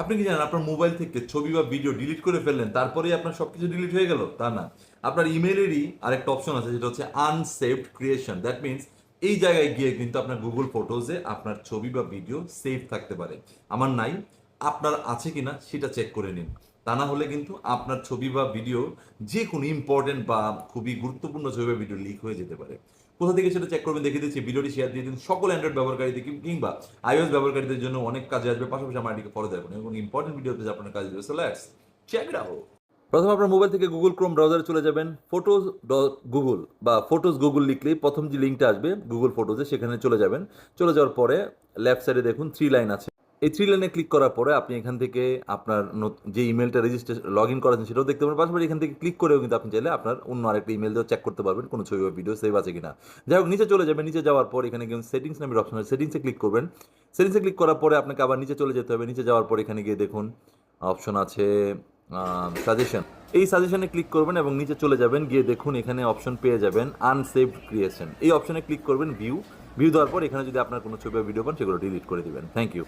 আপনি কি জানেন আপনার মোবাইল থেকে ছবি বা ভিডিও ডিলিট করে ফেললেন, তারপরেই আপনার সব কিছু ডিলিট হয়ে গেল? তা না। আপনার ইমেলেরই আরেকটা অপশন আছে, যেটা হচ্ছে আনসেভড ক্রিয়েশন দ্যাট মিনস এই জায়গায় গিয়ে কিন্তু আপনার গুগল ফটোজে আপনার ছবি বা ভিডিও সেভ থাকতে পারে। আমার নাই। আপনার আছে কিনা সেটা চেক করে নিন। তা না হলে কিন্তু আপনার ছবি বা ভিডিও যে কোনো ইম্পর্টেন্ট বা খুবই গুরুত্বপূর্ণ ছবি বা ভিডিও লিক হয়ে যেতে পারে। কোথা থেকে সেটা চেক করবেন দেখে দিচ্ছি ভিডিওটি শেয়ার দিয়ে দিন। সকল অ্যান্ড্রয়েড ব্যবহারকারীদের কিংবা আইওএস ব্যবহারকারীদের জন্য অনেক কাজে আসবে, পাশাপাশি আমার এটিকে ফলো দেবেন এবং ইম্পর্টেন্ট ভিডিও আপনার কাজে দেবে। সো চেক প্রথমে আপনার মোবাইল থেকে গুগল ক্রোম ব্রাউজারে চলে যাবেন। ফটোজ ডট গুগল বা ফটোজ গুগল লিখলেই প্রথম যে লিঙ্কটা আসবে গুগল ফটোজে সেখানে চলে যাবেন। চলে যাওয়ার পরে লেফট সাইডে দেখুন থ্রি লাইন আছে। এই থ্রি লাইনে ক্লিক করার পরে আপনি এখান থেকে আপনার যে ইমেলটা রেজিস্ট্রেশন লগ ইন করেছেন সেটাও দেখতে পারেন। পাশাপাশি এখান থেকে ক্লিক করেও কিন্তু আপনি চাইলে আপনার অন্য আরেকটা ইমেল দিয়েও চেক করতে পারবেন, কোনো ছবি বা ভিডিও সেভ আছে কিনা। যাই হোক, নিচে চলে যাবেন। নিচে যাওয়ার পর এখানে গিয়ে সেটিংস নামের অপশন আছে। সেটিংসে ক্লিক করবেন। সেটিংসে ক্লিক করার পরে আপনাকে আবার নিচে চলে যেতে হবে। নিচে যাওয়ার পর এখানে গিয়ে দেখুন অপশন আছে সাজেশন এই সাজেশনে ক্লিক করবেন এবং নিচে চলে যাবেন। গিয়ে দেখুন, এখানে অপশন পেয়ে যাবেন আনসেভড ক্রিয়েশন এই অপশনে ক্লিক করবেন ভিউ ভিউ দেওয়ার পর এখানে যদি আপনার কোনো ছবি বা ভিডিও পান, সেগুলো ডিলিট করে দেবেন। Thank you